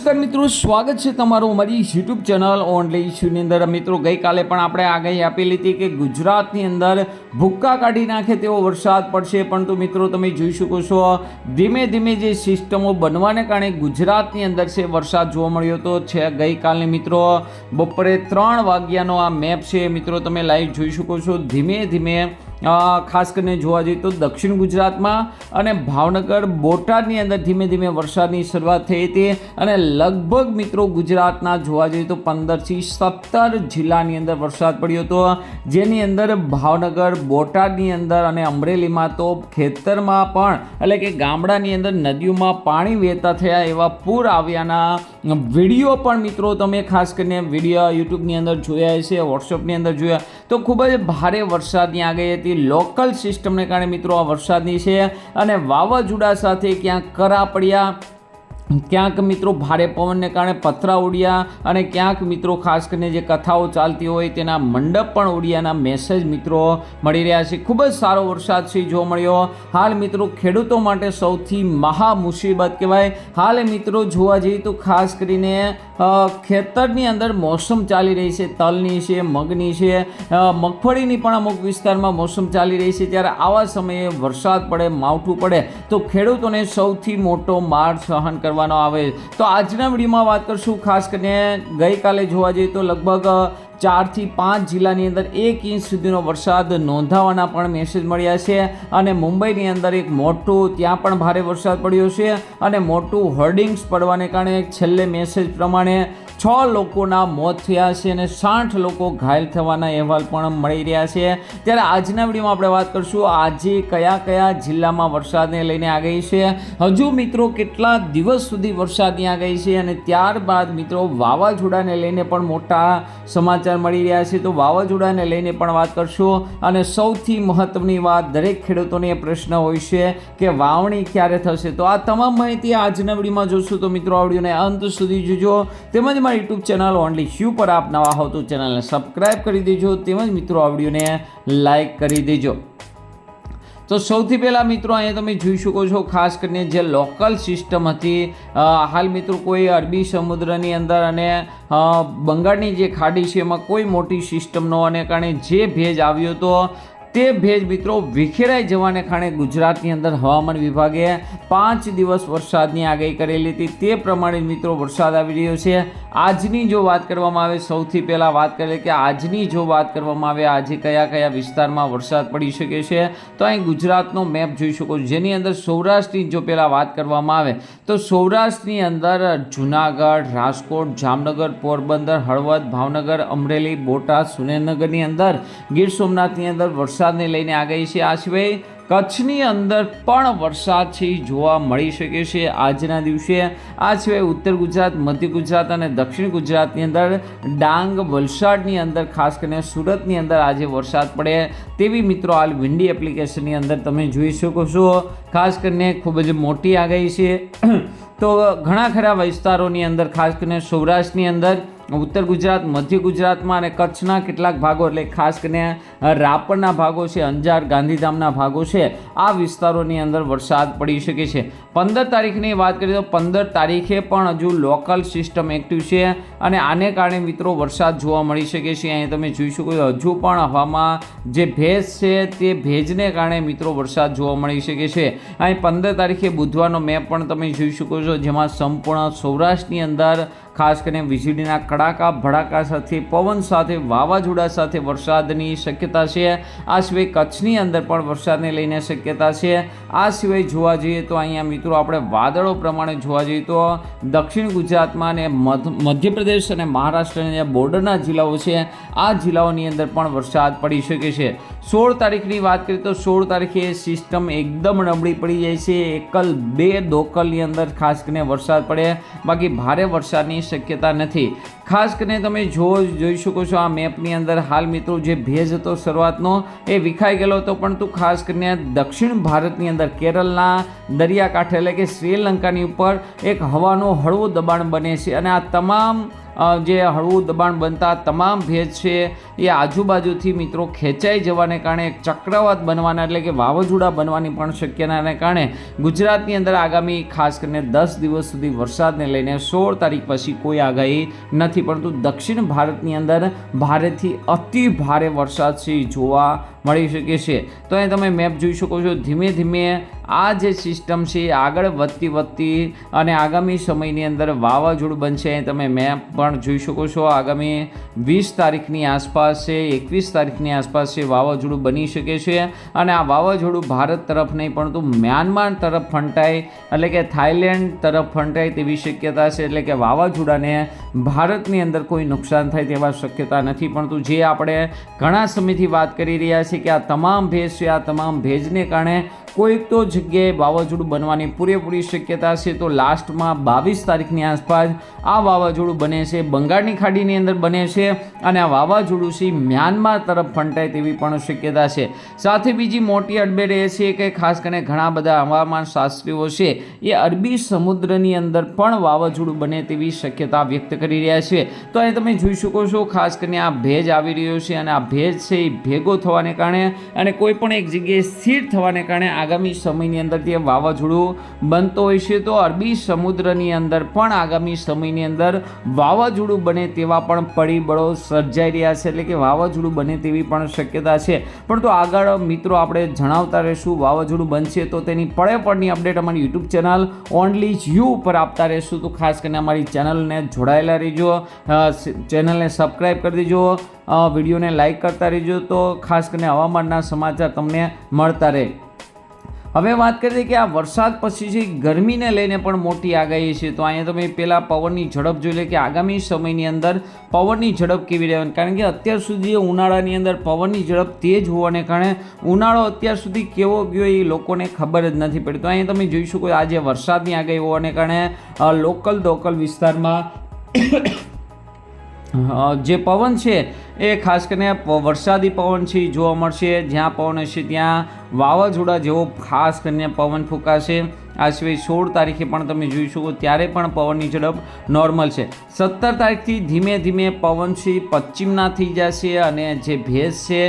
નમસ્કાર મિત્રો, સ્વાગત છે તમારું અમારી યુટ્યુબ ચેનલ ઓનલી ઇશ્યુની અંદર. મિત્રો, ગઈકાલે પણ આપણે આગાહી આપેલી હતી કે ગુજરાતની અંદર ભૂક્કા કાઢી નાખે તેવો વરસાદ પડશે. પરંતુ મિત્રો, તમે જોઈ શકો છો, ધીમે ધીમે જે સિસ્ટમો બનવાને કારણે ગુજરાતની અંદર છે વરસાદ જોવા મળ્યો હતો. છે ગઈકાલની મિત્રો, બપોરે ત્રણ વાગ્યાનો આ મેપ છે. મિત્રો, તમે લાઈવ જોઈ શકો છો. ધીમે ધીમે ખાસ કરીને જોવા જઈએ તો દક્ષિણ ગુજરાતમાં અને ભાવનગર, બોટાદની અંદર ધીમે ધીમે વરસાદની શરૂઆત થઈ હતી. અને લગભગ મિત્રો, ગુજરાતના જોવા જઈએ તો પંદરથી સત્તર જિલ્લાની અંદર વરસાદ પડ્યો હતો. જેની અંદર ભાવનગર બોટાદની અંદર અને અમરેલીમાં તો ખેતરમાં પણ, એટલે કે ગામડાની અંદર નદીઓમાં પાણી વહેતા થયા એવા પૂર આવ્યાના વીડિયો પણ મિત્રો તમે ખાસ કરીને વીડિયો યુટ્યુબની અંદર જોયા છે વોટ્સઅપની અંદર જોયા, તો ખૂબ જ ભારે વરસાદની આગાહી હતી. લોકલ સિસ્ટમને કારણે મિત્રો આ વરસાદની છે અને વાવાઝોડા સાથે ક્યાંક કરા પડ્યા. ક્યાંક મિત્રો ભારે પવનને કારણે પથરા ઉડ્યા અને ક્યાંક મિત્રો ખાસ કરીને જે કથાઓ ચાલતી હોય તેના મંડપ પણ ઉડ્યાના મેસેજ મિત્રો મળી રહ્યા છે. ખૂબ જ સારો વરસાદ છે જોવા મળ્યો. હાલ મિત્રો ખેડૂતો માટે સૌથી મહા મુસીબત કહેવાય. હાલ મિત્રો જોવા જઈએ તો ખાસ કરીને ખેતરની અંદર મોસમ ચાલી રહી છે. તલની છે, મગની છે. મગફળીની પણ અમુક વિસ્તારમાં મોસમ ચાલી રહી છે. ત્યારે આવા સમયે વરસાદ પડે, માવઠું પડે તો ખેડૂતોને સૌથી મોટો માર સહન કરવાનો આવે. તો આજના વિડીયોમાં વાત કરશું ખાસ કરીને ગઈકાલે જોવા જઈએ તો લગભગ ચારથી પાંચ જિલ્લાની અંદર એક ઇંચ સુધીનો વરસાદ નોંધાવાના પણ મેસેજ મળ્યા છે. અને મુંબઈની અંદર એક મોટું, ત્યાં પણ ભારે વરસાદ પડ્યો છે. અને મોટું હોર્ડિંગ્સ પડવાને કારણે છેલ્લે મેસેજ પ્રમાણે છ લોકોના મોત થયા છે અને સાઠ લોકો ઘાયલ થવાના અહેવાલ પણ મળી રહ્યા છે. ત્યારે આજના વિડીયોમાં આપણે વાત કરશું આજે કયા કયા જિલ્લામાં વરસાદને લઈને આગાહી છે. હજુ મિત્રો કેટલા દિવસ સુધી વરસાદની આગાહી છે અને ત્યારબાદ મિત્રો વાવાઝોડાને લઈને પણ મોટા સમાચાર મળી રહ્યા છે. તો વાવાઝોડાને લઈને પણ વાત કરશું અને સૌથી મહત્વની વાત દરેક ખેડૂતોને પ્રશ્ન હોય છે કે વાવણી ક્યારે થશે? તો આ તમામ માહિતી આજના વિડીયોમાં જોશું. તો મિત્રો, આ વિડીયોને અંત સુધી જોજો. તેમજ મારી યુટ્યુબ ચેનલ ઓનલી શ્યુ પર આપ નવા હો તો ચેનલને સબસ્ક્રાઈબ કરી દેજો. તેમજ મિત્રો, આ વિડીયોને લાઇક કરી દેજો. તો સૌથી પહેલાં મિત્રો, અહીંયા તમે જોઈ શકો છો, ખાસ કરીને જે લોકલ સિસ્ટમ હતી હાલ મિત્રો કોઈ અરબી સમુદ્રની અંદર અને બંગાળની જે ખાડી છે, એમાં કોઈ મોટી સિસ્ટમ ન હોવાને કારણે જે ભેજ આવ્યો હતો તે ભેજ મિત્રો વિખેરાઈ જવાને કારણે ગુજરાતની અંદર હવામાન વિભાગે પાંચ દિવસ વરસાદની આગાહી કરેલી હતી. તે પ્રમાણે મિત્રો વરસાદ આવી રહ્યો છે. આજની જો વાત કરવામાં આવે, સૌથી પહેલાં વાત કરીએ કે આજની જો વાત કરવામાં આવે, આજે કયા કયા વિસ્તારમાં વરસાદ પડી શકે છે? તો અહીં ગુજરાતનો મેપ જોઈ શકો. જેની અંદર સૌરાષ્ટ્રની જો પહેલાં વાત કરવામાં આવે, તો સૌરાષ્ટ્રની અંદર જુનાગઢ, રાજકોટ, જામનગર, પોરબંદર, હળવદ, ભાવનગર, અમરેલી, બોટાદ, સુરેન્દ્રનગરની અંદર ગીર સોમનાથની અંદર વરસાદને લઈને આગાહી છે. આ સિવાય કચ્છની અંદર પણ વરસાદ છે એ જોવા મળી શકે છે આજના દિવસે. આ સિવાય ઉત્તર ગુજરાત, મધ્ય ગુજરાત અને દક્ષિણ ગુજરાતની અંદર ડાંગ, વલસાડની અંદર, ખાસ કરીને સુરતની અંદર આજે વરસાદ પડે તેવી મિત્રો હાલ વિન્ડી એપ્લિકેશનની અંદર તમે જોઈ શકો છો. ખાસ કરીને ખૂબ જ મોટી આગાહી છે. તો ઘણા ખરા વિસ્તારોની અંદર, ખાસ કરીને સૌરાષ્ટ્રની અંદર, ઉત્તર ગુજરાત, મધ્ય ગુજરાતમાં અને કચ્છના કેટલાક ભાગો, એટલે ખાસ કરીને રાપરના ભાગો છે, અંજાર, ગાંધીધામના ભાગો છે. આ વિસ્તારોની અંદર વરસાદ પડી શકે છે. પંદર તારીખની વાત કરીએ તો પંદર તારીખે પણ હજુ લોકલ સિસ્ટમ એક્ટિવ છે અને આને કારણે મિત્રો વરસાદ જોવા મળી શકે છે. અહીં તમે જોઈ શકો છો, હજુ પણ હવામાં જે ભેજ છે તે ભેજને કારણે મિત્રો વરસાદ જોવા મળી શકે છે. અહીં પંદર તારીખે બુધવારનો મેપ પણ તમે જોઈ શકો છો, જેમાં સંપૂર્ણ સૌરાષ્ટ્રની અંદર ખાસ કરીને વીજળીના કડાકા, ભડાકા સાથે, પવન સાથે, વાવાઝોડા સાથે વરસાદની શક્યતા છે. આ સિવાય કચ્છની અંદર પણ વરસાદને લઈને શક્યતા છે. આ સિવાય જોવા જઈએ તો અહીંયા મિત્રો આપણે વાદળો પ્રમાણે જોવા જઈએ તો દક્ષિણ ગુજરાતમાં અને મધ્યપ્રદેશ અને મહારાષ્ટ્રના બોર્ડરના જિલ્લાઓ છે. આ જિલ્લાઓની અંદર પણ વરસાદ પડી શકે છે. સોળ તારીખની વાત કરીએ તો સોળ તારીખે સિસ્ટમ એકદમ નબળી પડી જાય છે. એકલ બે દોકલની અંદર ખાસ કરીને વરસાદ પડે. બાકી ભારે વરસાદની શક્યતા નથી. ખાસ કરીને તમે જો જોઈ શકો છો આ મેપની અંદર હાલ મિત્રો જે ભેજ હતો શરૂઆતનો, એ વિખાઈ ગયેલો હતો. પરંતુ ખાસ કરીને દક્ષિણ ભારતની અંદર કેરળના દરિયાકાંઠે એટલે કે શ્રીલંકાની ઉપર એક હવાનો હળવો દબાણ બને છે. અને આ તમામ જે હળવું દબાણ બનતા તમામ ભેજ છે એ આજુબાજુથી મિત્રો ખેંચાઈ જવાને કારણે એક ચક્રવાત બનવાના એટલે કે વાવાઝોડા બનવાની પણ શક્યતાને કારણે ગુજરાતની અંદર આગામી ખાસ કરીને દસ દિવસ સુધી વરસાદને લઈને સોળ તારીખ પછી કોઈ આગાહી નથી. પરંતુ દક્ષિણ ભારતની અંદર ભારેથી અતિ ભારે વરસાદ છે જોવા મળી શકે છે. તો અહીં તમે મેપ જોઈ શકો છો. ધીમે ધીમે આ જે સિસ્ટમ છે, એ આગળ વધતી વધતી અને આગામી સમયની અંદર વાવાઝોડું બનશે. તમે મેપ પણ જોઈ શકો છો. આગામી વીસ તારીખની આસપાસ છે, એકવીસ તારીખની આસપાસ છે, વાવાઝોડું બની શકે છે. અને આ વાવાઝોડું ભારત તરફ નહીં, પરંતુ મ્યાનમાર તરફ ફંટાય, એટલે કે થાઈલેન્ડ તરફ ફંટાય તેવી શક્યતા છે. એટલે કે વાવાઝોડાને ભારતની અંદર કોઈ નુકસાન થાય તેવા શક્યતા નથી. પરંતુ જે આપણે ઘણા સમયથી વાત કરી રહ્યા છીએ કે આ તમામ ભેજ છે, આ તમામ ભેજને કારણે કોઈક તો જગ્યાએ વાવાઝોડું બનવાની પૂરેપૂરી શક્યતા છે, તો લાસ્ટમાં બાવીસ તારીખની આસપાસ આ વાવાઝોડું બને છે, બંગાળની ખાડીની અંદર બને છે અને આ વાવાઝોડું છે મ્યાનમાર તરફ ફંટાય તેવી પણ શક્યતા છે. સાથે બીજી મોટી અડબેટ એ છે કે ખાસ કરીને ઘણા બધા હવામાન શાસ્ત્રીઓ છે એ અરબી સમુદ્રની અંદર પણ વાવાઝોડું બને તેવી શક્યતા વ્યક્ત કરી રહ્યા છે. તો અહીં તમે જોઈ શકો છો ખાસ કરીને આ ભેજ આવી રહ્યો છે અને આ ભેજ છે એ ભેગો થવાને કારણે અને કોઈ પણ એક જગ્યાએ સ્થિર થવાને કારણે આગામી સમયની અંદર તે વાવાઝોડું બનતો હોય છે, તો અરબી સમુદ્રની અંદર પણ આગામી સમયની અંદર વાવાઝોડું બને તેવા પણ પરિબળો સર્જાઈ રહ્યા છે, એટલે કે વાવાઝોડું બને તેવી પણ શક્યતા છે. પણ તો આગળ મિત્રો આપણે જણાવતા રહીશું, વાવાઝોડું બનશે તો તેની પડે પડની અપડેટ અમારી યુટ્યુબ ચેનલ ઓનલી યુ ઉપર આપતા રહીશું. તો ખાસ કરીને અમારી ચેનલને જોડાયેલા રહેજો ચેનલને સબસ્ક્રાઈબ કરી દેજો વિડીયોને લાઇક કરતા રહેજો, તો ખાસ કરીને હવામાનના સમાચાર તમને મળતા રહે. હવે વાત કરીએ કે આ વરસાદ પછી જે ગરમીને લઈને પણ મોટી આગાહી છે, તો અહીંયા તમે પહેલાં પવનની ઝડપ જોઈ લે કે આગામી સમયની અંદર પવનની ઝડપ કેવી રહેવાની? કારણ કે અત્યાર સુધી ઉનાળાની અંદર પવનની ઝડપ તેજ હોવાને કારણે ઉનાળો અત્યાર સુધી કેવો ગયો એ લોકોને ખબર જ નથી પડી તો અહીંયા તમે જોઈ શકો આજે વરસાદની આગાહી હોવાને કારણે લોકલ લોકલ વિસ્તારમાં જે પવન છે એ ખાસ કરીને વરસાદી પવન છે જોવા મળશે. જ્યાં પવન હશે, ત્યાં વાવાઝોડા જેવો ખાસ કરીને પવન ફૂંકાશે. આ સિવાય સોળ તારીખે પણ તમે જોઈ શકો, ત્યારે પણ પવનની ઝડપ નોર્મલ છે. સત્તર તારીખથી ધીમે ધીમે પવન છે પશ્ચિમના થઈ જશે અને જે ભેજ છે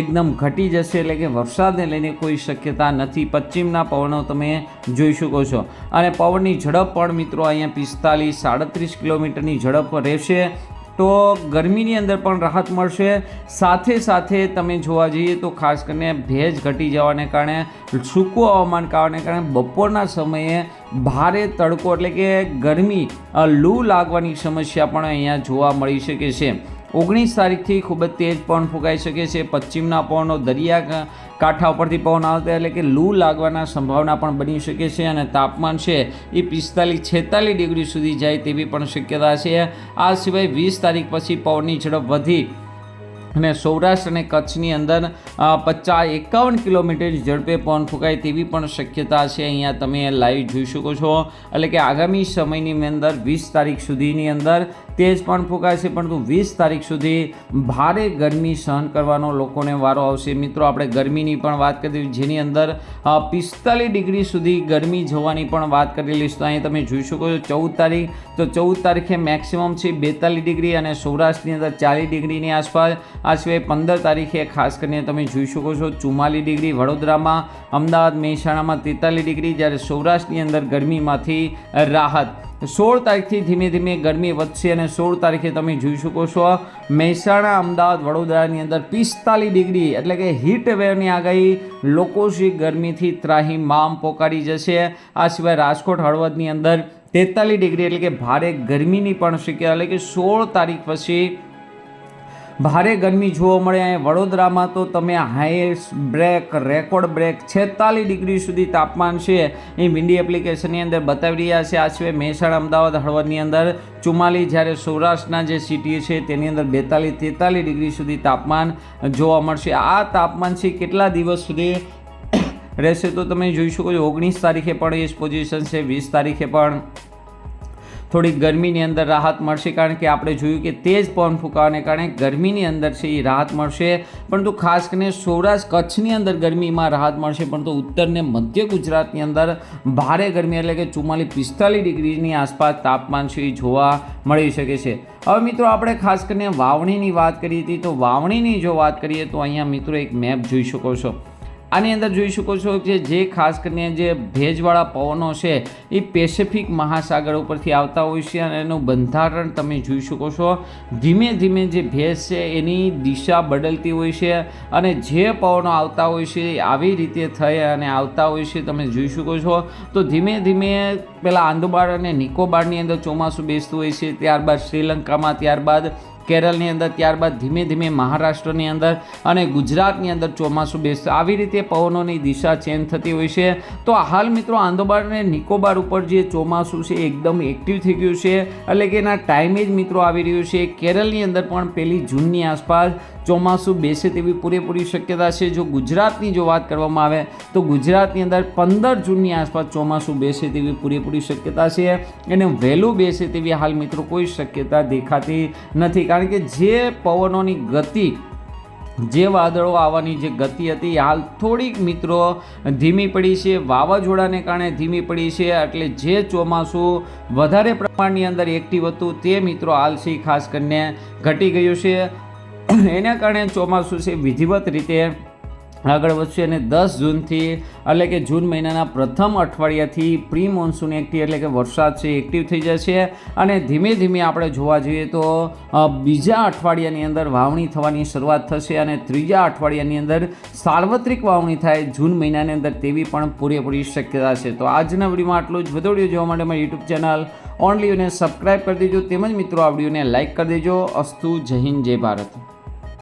એકદમ ઘટી જશે, એટલે કે વરસાદને લઈને કોઈ શક્યતા નથી. પશ્ચિમના પવનો તમે જોઈ શકો છો. અને પવનની ઝડપ પણ મિત્રો અહીંયા પિસ્તાલીસ, સાડત્રીસ કિલોમીટરની ઝડપ રહેશે. તો ગરમીની અંદર પણ રાહત મળશે. સાથે સાથે તમે જોવા જઈએ તો ખાસ કરીને ભેજ ઘટી જવાને કારણે, સૂકું હવામાન કારણે કારણે બપોરના સમયે ભારે તડકો એટલે કે ગરમી લૂ લાગવાની સમસ્યા પણ અહીંયા જોવા મળી શકે છે. ઓગણીસ તારીખથી ખૂબ જ તેજ પવન ફૂંકાઈ શકે છે. પશ્ચિમના પવનો દરિયા કાંઠા ઉપરથી પવન આવતા એટલે કે લૂ લાગવાના સંભાવના પણ બની શકે છે અને તાપમાન છે એ પિસ્તાલીસ છેતાલીસ ડિગ્રી સુધી જાય તેવી પણ શક્યતા છે. આ સિવાય વીસ તારીખ પછી પવનની ઝડપ વધી અને સૌરાષ્ટ્ર અને કચ્છની અંદર પચાસ એકાવન કિલોમીટર ઝડપે પવન ફૂંકાય તેવી પણ શક્યતા છે. અહીંયા તમે લાઈવ જોઈ શકો છો. એટલે કે આગામી સમયની અંદર, વીસ તારીખ સુધીની અંદર તેજ પણ ફૂંકાશે પરંતુ વીસ તારીખ સુધી ભારે ગરમી સહન કરવાનો લોકોને વારો આવશે. મિત્રો, આપણે ગરમીની પણ વાત કરી જેની અંદર પિસ્તાલીસ ડિગ્રી સુધી ગરમી જવાની પણ વાત કરેલી છે. તો અહીં તમે જોઈ શકો છો, ચૌદ તારીખ, તો ચૌદ તારીખે મેક્સિમમ છે બેતાલીસ ડિગ્રી અને સૌરાષ્ટ્રની અંદર ચાલીસ ડિગ્રીની આસપાસ. આ સિવાય પંદર તારીખે ખાસ કરીને તમે જોઈ શકો છો, ચુમ્માલીસ ડિગ્રી વડોદરામાં, અમદાવાદ, મહેસાણામાં તેતાલીસ ડિગ્રી, જ્યારે સૌરાષ્ટ્રની અંદર ગરમીમાંથી રાહત સોળ તારીખથી ધીમે ધીમે ગરમી વધશે અને સોળ તારીખે તમે જોઈ શકો છો મહેસાણા, અમદાવાદ, વડોદરાની અંદર પિસ્તાલીસ ડિગ્રી એટલે કે હીટ વેવની આગાહી. લોકો શ્રી ગરમીથી ત્રાહી મામ પોકારી જશે. આ સિવાય રાજકોટ, હળવદની અંદર તેતાલીસ ડિગ્રી એટલે કે ભારે ગરમીની પણ શક્યતા. એટલે કે સોળ તારીખ પછી ભારે ગરમી જોવા મળે અહીં વડોદરામાં તો તમે હાઈએસ્ટ બ્રેક રેકોર્ડ બ્રેક છેતાલીસ ડિગ્રી સુધી તાપમાન છે. એ વિન્ડી એપ્લિકેશનની અંદર બતાવી રહ્યા છે, આ સિવાય મહેસાણા, અમદાવાદ, હળવદની અંદર ચુમ્માલીસ જ્યારે સૌરાષ્ટ્રના જે સિટી છે તેની અંદર બેતાલીસ, તેતાલીસ ડિગ્રી સુધી તાપમાન જોવા મળશે. આ તાપમાન છે કેટલા દિવસ સુધી રહેશે તો તમે જોઈ શકો છો. ઓગણીસ તારીખે પણ એ પોઝિશન છે, વીસ તારીખે પણ થોડીક ગરમીની અંદર રાહત મળશે કારણ કે આપણે જોયું કે તેજ પવન ફૂંકાવાને કારણે ગરમીની અંદર છે એ રાહત મળશે. પરંતુ ખાસ કરીને સૌરાષ્ટ્ર કચ્છની અંદર ગરમીમાં રાહત મળશે, પરંતુ ઉત્તર ને મધ્ય ગુજરાતની અંદર ભારે ગરમી એટલે કે ચુમ્માલીસ પિસ્તાલીસ ડિગ્રીની આસપાસ તાપમાન છે એ જોવા મળી શકે છે. હવે મિત્રો આપણે ખાસ કરીને વાવણીની વાત કરી હતી તો વાવણીની જો વાત કરીએ તો અહીંયા મિત્રો એક મેપ જોઈ શકો છો. આની અંદર જોઈ શકો છો કે જે ખાસ કરીને જે ભેજવાળા પવનો છે, એ પેસિફિક મહાસાગર ઉપરથી આવતા હોય છે અને એનું બંધારણ તમે જોઈ શકો છો. ધીમે ધીમે જે ભેજ છે, એની દિશા બદલતી હોય છે અને જે પવનો આવતા હોય છે આવી રીતે થઈ અને આવતા હોય છે તમે જોઈ શકો છો. તો ધીમે ધીમે પેલા આંદોબાર અને નિકોબારની અંદર ચોમાસું બેસતું હોય છે, ત્યારબાદ શ્રીલંકામાં, ત્યારબાદ કેરળની અંદર ત્યારબાદ ધીમે ધીમે મહારાષ્ટ્રની અંદર અને ગુજરાતની અંદર ચોમાસું બેસશે આવી રીતે પવનોની દિશા ચેન્જ થતી હોય છે. તો હાલ મિત્રો આંદોબાર અને નિકોબાર ઉપર જે ચોમાસું છે એકદમ એક્ટિવ થઈ ગયું છે. એટલે કે એના ટાઈમે જ મિત્રો આવી રહ્યું છે. કેરળની અંદર પણ પહેલી જૂનની આસપાસ ચોમાસું બેસે તેવી પૂરેપૂરી શક્યતા છે. જો ગુજરાતની જો વાત કરવામાં આવે, તો ગુજરાતની અંદર પંદર જૂનની આસપાસ ચોમાસું બેસે તેવી પૂરેપૂરી શક્યતા છે અને વહેલું બેસે તેવી હાલ મિત્રો કોઈ શક્યતા દેખાતી નથી. કારણ કે જે પવનોની ગતિ, જે વાદળો આવવાની જે ગતિ હતી હાલ થોડીક મિત્રો ધીમી પડી છે. વાવાઝોડાને કારણે ધીમી પડી છે. એટલે જે ચોમાસું વધારે પ્રમાણની અંદર એક્ટિવ હતું, તે મિત્રો હાલ છે. ખાસ કરીને ઘટી ગયું છે. એના કારણે ચોમાસું છે વિધિવત રીતે આગળ વધશે અને દસ જૂનથી એટલે કે જૂન મહિનાના પ્રથમ અઠવાડિયાથી પ્રી મોન્સૂન એક્ટિવ એટલે કે વરસાદ છે એક્ટિવ થઈ જશે. અને ધીમે ધીમે આપણે જોવા જઈએ તો બીજા અઠવાડિયાની અંદર વાવણી થવાની શરૂઆત થશે અને ત્રીજા અઠવાડિયાની અંદર સાર્વત્રિક વાવણી થાય જૂન મહિનાની અંદર તેવી પણ પૂરેપૂરી શક્યતા છે. તો આજના વિડીયોમાં આટલું જ. વધુ વીડિયો જોવા માટે મારી યુટ્યુબ ચેનલ ઓનલી અને સબસ્ક્રાઈબ કરી દેજો. તેમજ મિત્રો, આ વિડીયોને લાઇક કરી દેજો. અસ્તુ જય હિન્દ, જય ભારત.